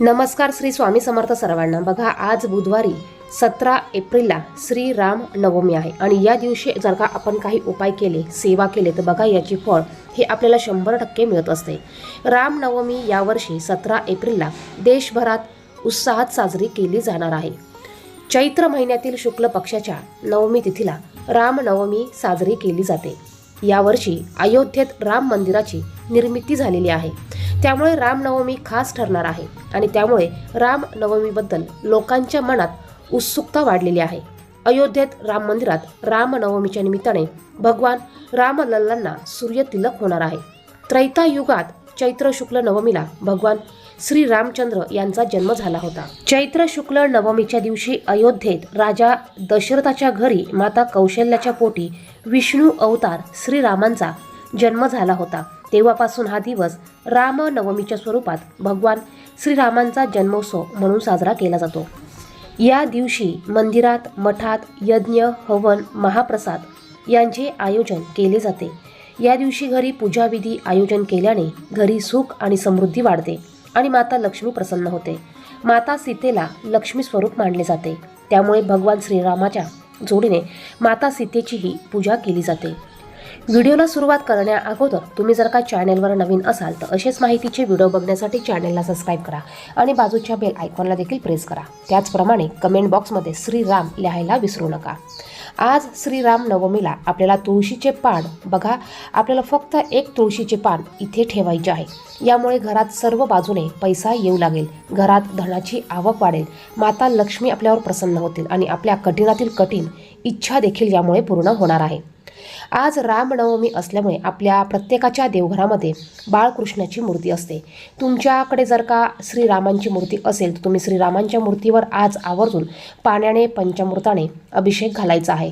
नमस्कार श्री स्वामी समर्थ सर्वांना. बघा आज बुधवारी सतरा एप्रिलला श्री राम नवमी आहे. आणि या दिवशी जर का आपण काही उपाय केले सेवा केले तर बघा याची फळ हे आपल्याला शंभर टक्के मिळत असते. रामनवमी यावर्षी सतरा एप्रिलला देशभरात उत्साहात साजरी केली जाणार आहे. चैत्र महिन्यातील शुक्ल पक्षाच्या नवमी तिथीला रामनवमी साजरी केली जाते. यावर्षी अयोध्येत राम मंदिराची निर्मिती झालेली आहे. त्यामुळे रामनवमी खास ठरणार आहे. आणि त्यामुळे रामनवमीबद्दल लोकांच्या मनात उत्सुकता वाढलेली आहे. अयोध्येत राम मंदिरात रामनवमीच्या निमित्ताने भगवान रामलल्लांना सूर्यतिलक होणार आहे. त्रैता युगात चैत्र शुक्ल नवमीला भगवान श्री रामचंद्र यांचा जन्म झाला होता. चैत्र शुक्ल नवमीच्या दिवशी अयोध्येत राजा दशरथाच्या घरी माता कौशल्याच्या पोटी विष्णू अवतार श्रीरामांचा जन्म झाला होता. तेव्हापासून हा दिवस रामनवमीच्या स्वरूपात भगवान श्रीरामांचा जन्मोत्सव म्हणून साजरा केला जातो. या दिवशी मंदिरात मठात यज्ञ हवन महाप्रसाद यांचे आयोजन केले जाते. या दिवशी घरी पूजाविधी आयोजन केल्याने घरी सुख आणि समृद्धी वाढते आणि माता लक्ष्मी प्रसन्न होते. माता सीतेला लक्ष्मी स्वरूप मानले जाते. त्यामुळे भगवान श्रीरामाच्या जोडीने माता सीतेचीही पूजा केली जाते. व्हिडिओला सुरुवात करण्या अगोदर तुम्ही जर का चॅनेलवर नवीन असाल तर असेच माहितीचे व्हिडिओ बघण्यासाठी चॅनेलला सबस्क्राईब करा आणि बाजूच्या बेल आयकॉनला देखील प्रेस करा. त्याचप्रमाणे कमेंट बॉक्समध्ये श्रीराम लिहायला विसरू नका. आज श्रीराम नवमीला आपल्याला तुळशीचे पान बघा आपल्याला फक्त एक तुळशीचे पान इथे ठेवायचे आहे. यामुळे घरात सर्व बाजूने पैसा येऊ लागेल घरात धनाची आवक वाढेल माता लक्ष्मी आपल्यावर प्रसन्न होतील आणि आपल्या कठीणातील कठीण इच्छा देखील यामुळे पूर्ण होणार आहे. आज रामनवमी असल्यामुळे आपल्या प्रत्येकाच्या देवघरामध्ये बाळकृष्णाची मूर्ती असते. तुमच्याकडे जर का श्रीरामांची मूर्ती असेल तर तुम्ही श्रीरामांच्या मूर्तीवर आज आवर्जून पाण्याने पंचामृताने अभिषेक घालायचा आहे.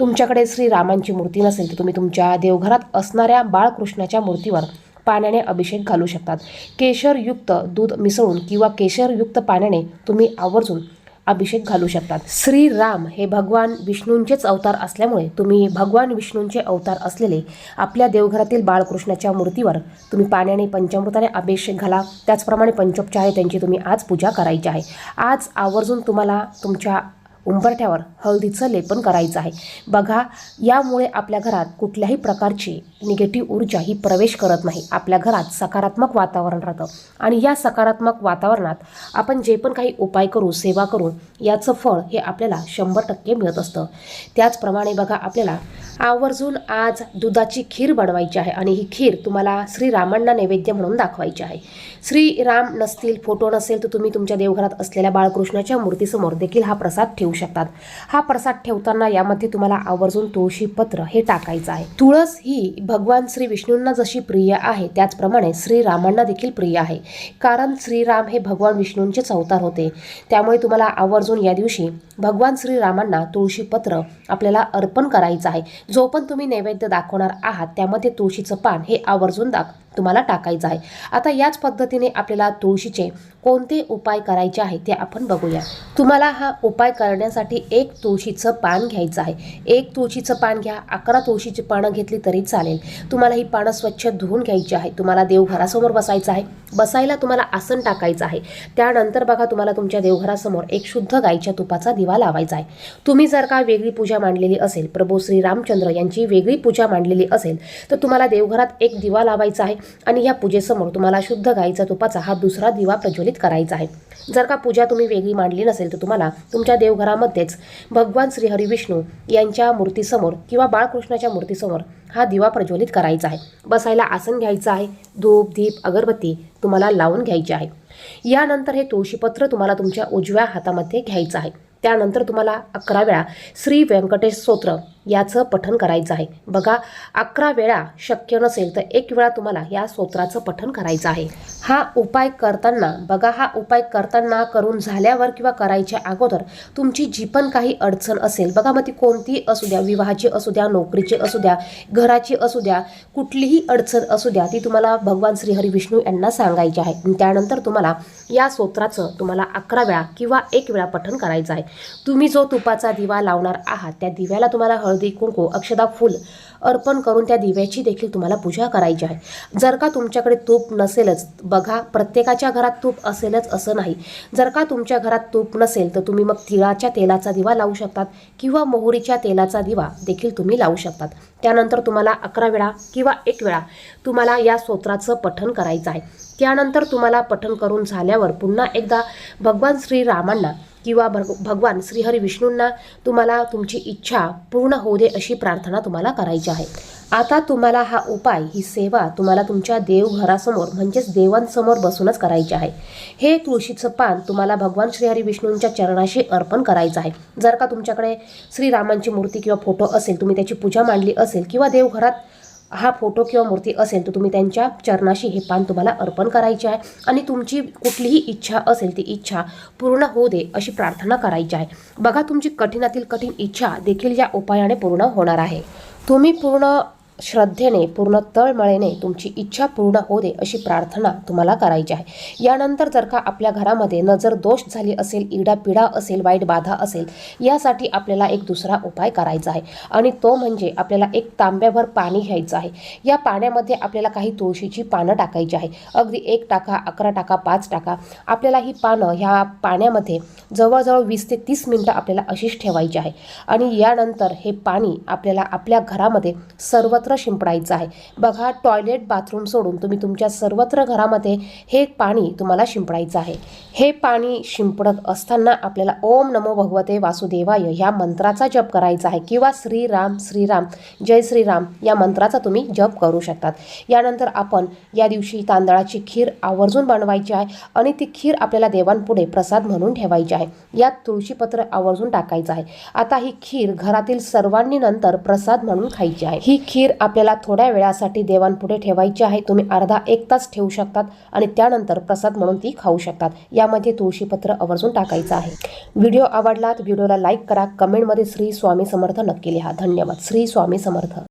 तुमच्याकडे श्रीरामांची मूर्ती नसेल तर तुम्ही तुमच्या देवघरात असणाऱ्या बाळकृष्णाच्या मूर्तीवर पाण्याने अभिषेक घालू शकतात. केशरयुक्त दूध मिसळून किंवा केशरयुक्त पाण्याने तुम्ही आवर्जून अभिषेक घालू शकतात. श्रीराम हे भगवान विष्णूंचेच अवतार असल्यामुळे तुम्ही भगवान विष्णूंचे अवतार असलेले आपल्या देवघरातील बाळकृष्णाच्या मूर्तीवर तुम्ही पाण्याने पंचामृताने अभिषेक घाला. त्याचप्रमाणे पंचोपचारे त्यांची तुम्ही आज पूजा करायची आहे. आज आवर्जून तुम्हाला तुमच्या उंबरठ्यावर हळदीचं लेपन करायचं आहे. बघा यामुळे आपल्या घरात कुठल्याही प्रकारची निगेटिव्ह ऊर्जा ही प्रवेश करत नाही. आपल्या घरात सकारात्मक वातावरण राहतं. आणि या सकारात्मक वातावरणात आपण जे पण काही उपाय करू सेवा करू याचं फळ हे आपल्याला शंभर टक्के मिळत असतं. त्याचप्रमाणे बघा आपल्याला आवर्जून आज दुधाची खीर बनवायची आहे आणि ही खीर तुम्हाला श्रीरामांना नैवेद्य म्हणून दाखवायची आहे. श्रीराम नसतील फोटो नसेल तर तुम्ही तुमच्या देवघरात असलेल्या बाळकृष्णाच्या मूर्तीसमोर देखील हा प्रसाद ठेवू शकतात. हा प्रसाद ठेवताना यामध्ये तुम्हाला आवर्जून तुळशी पत्र हे टाकायचं आहे. तुळस ही भगवान श्री विष्णूंना जशी प्रिय आहे त्याचप्रमाणे श्रीरामांना देखील प्रिय आहे. कारण श्रीराम हे भगवान विष्णूंचेच अवतार होते. त्यामुळे तुम्हाला आवर्जून या दिवशी भगवान श्रीरामांना तुळशी पत्र आपल्याला अर्पण करायचं आहे. जो पण तुम्ही नैवेद्य दाखवणार आहात त्यामध्ये तुळशीचं पान हे आवर्जून दाख तुम्हाला टाकायचं आहे. आता याच पद्धतीने आपल्याला तुळशीचे कोणते उपाय करायचे आहे ते आपण बघूया. तुम्हाला हा उपाय करण्यासाठी एक तुळशीचं पान घ्यायचं आहे. एक तुळशीचं पान घ्या अकरा तुळशीची पानं घेतली तरी चालेल. तुम्हाला ही पानं स्वच्छ धुवून घ्यायची आहे. तुम्हाला देवघरासमोर बसायचं आहे. बसायला तुम्हाला आसन टाकायचं आहे. त्यानंतर बघा तुम्हाला तुमच्या देवघरासमोर एक शुद्ध गाईच्या तुपाचा दिवा लावायचा आहे. तुम्ही जर का वेगळी पूजा मांडलेली असेल प्रभू श्री रामचंद्र यांची वेगळी पूजा मांडलेली असेल तर तुम्हाला देवघरात एक दिवा लावायचा आहे. आणि या पूजेसमोर तुम्हाला शुद्ध गाईचा तुपाचा हा दुसरा दिवा प्रज्वलित करायचा आहे. जर का पूजा तुम्ही वेगळी मांडली नसेल तर तुम्हाला तुमच्या देवघरामध्येच भगवान श्रीहरी विष्णू यांच्या मूर्तीसमोर किंवा बाळकृष्णाच्या मूर्तीसमोर हा दिवा प्रज्वलित करायचा आहे. बसायला आसन घ्यायचं आहे. धूप दीप अगरबत्ती तुम्हाला लावून घ्यायची आहे. यानंतर हे तुळशीपत्र तुम्हाला तुमच्या उजव्या हातामध्ये घ्यायचं आहे. त्यानंतर तुम्हाला अकरा वेळा श्री व्यंकटेश स्तोत्र याचं पठन करायचं आहे. बघा अकरा वेळा शक्य नसेल तर एक वेळा तुम्हाला या स्तोत्राचं पठन करायचं आहे. हा उपाय करताना बघा हा उपाय करताना करून झाल्यावर किंवा करायच्या अगोदर तुमची जी पण काही अडचण असेल बघा मग ती कोणतीही असू द्या विवाहाची असू द्या नोकरीची असू द्या घराची असू द्या कुठलीही अडचण असू द्या ती तुम्हाला भगवान श्रीहरी विष्णू यांना सांगायची आहे. त्यानंतर तुम्हाला या स्तोत्राचं तुम्हाला अकरा वेळा किंवा एक वेळा पठन करायचं आहे. तुम्ही जो तुपाचा दिवा लावणार आहात त्या दिव्याला तुम्हाला हळद कुंकू अक्षदा फुल अर्पण करून त्या दिव्याची देखील तुम्हाला पूजा करायची आहे. जर का तुमच्याकडे तूप नसेलच बघा प्रत्येकाच्या घरात तूप असेलच असं नाही. जर का तुमच्या घरात तूप नसेल तर तुम्ही मग तिळाच्या तेलाचा दिवा लावू शकतात किंवा मोहरीच्या तेलाचा दिवा देखील तुम्ही लावू शकतात. त्यानंतर तुम्हाला अकरा वेळा किंवा एक वेळा तुम्हाला या स्तोत्राचं पठण करायचं आहे. त्यानंतर तुम्हाला पठण करून झाल्यावर पुन्हा एकदा भगवान श्रीरामांना किंवा भग भगवान श्रीहरी विष्णूंना तुम्हाला तुमची इच्छा पूर्ण होऊ दे अशी प्रार्थना तुम्हाला करायची आहे. आता तुम्हाला हा उपाय ही सेवा तुम्हाला तुमच्या देवघरासमोर म्हणजेच देवांसमोर बसूनच करायची आहे. हे तुळशीचं पान तुम्हाला भगवान श्रीहरी विष्णूंच्या चरणाशी अर्पण करायचं आहे. जर का तुमच्याकडे श्रीरामांची मूर्ती किंवा फोटो असेल तुम्ही त्याची पूजा मांडली असेल किंवा देवघरात हा फोटो किंवा मूर्ती असेल तर तुम्ही त्यांच्या चरणाशी हे पान तुम्हाला अर्पण करायचे आहे. आणि तुमची कुठलीही इच्छा असेल ती इच्छा पूर्ण होऊ दे अशी प्रार्थना करायची आहे. बघा तुमची कठीणातील कठीण इच्छा देखील या उपायाने पूर्ण होणार आहे. तुम्ही पूर्ण श्रद्धेने पूर्ण तळमळेने तुमची इच्छा पूर्ण हो दे अशी प्रार्थना तुम्हाला करायची आहे. यानंतर जर का आपल्या घरामध्ये नजर दोष झाली असेल इडापिडा असेल वाईट बाधा असेल यासाठी आपल्याला एक दुसरा उपाय करायचा आहे. आणि तो म्हणजे आपल्याला एक तांब्याभर पाणी घ्यायचं आहे. या पाण्यामध्ये आपल्याला काही तुळशीची पानं टाकायची आहे. अगदी एक टाका अकरा टाका पाच टाका. आपल्याला ही पानं ह्या पाण्यामध्ये जवळजवळ वीस ते तीस मिनटं आपल्याला अशीच ठेवायची आहे. आणि यानंतर हे पाणी आपल्याला आपल्या घरामध्ये सर्वत्र सर्वत्र शिंपडायचं आहे. बघा टॉयलेट बाथरूम सोडून तुम्ही तुमच्या सर्वत्र घरामध्ये हे पाणी तुम्हाला शिंपडायचं आहे. हे पाणी शिंपडत असताना आपल्याला ओम नमो भगवते वासुदेवाय ह्या मंत्राचा जप करायचा आहे किंवा श्रीराम श्रीराम जय श्रीराम या मंत्राचा तुम्ही जप करू शकतात. यानंतर आपण या दिवशी तांदळाची खीर आवर्जून बनवायची आहे आणि ती खीर आपल्याला देवांपुढे प्रसाद म्हणून ठेवायची आहे. यात तुळशीपत्र आवर्जून टाकायचं आहे. आता ही खीर घरातील सर्वांनी नंतर प्रसाद म्हणून खायची आहे. ही खीर आपल्याला थोड्या वेळासाठी देवांपुढे ठेवायची आहे. तुम्ही अर्धा एक तास ठेवू शकतात आणि त्यानंतर प्रसाद म्हणून ती खाऊ शकतात. यामध्ये तुळशीपत्र आवर्जून टाकायचं आहे. व्हिडिओ आवडला तर व्हिडिओला लाईक करा. कमेंटमध्ये श्री स्वामी समर्थ नक्की लिहा. धन्यवाद. श्री स्वामी समर्थ.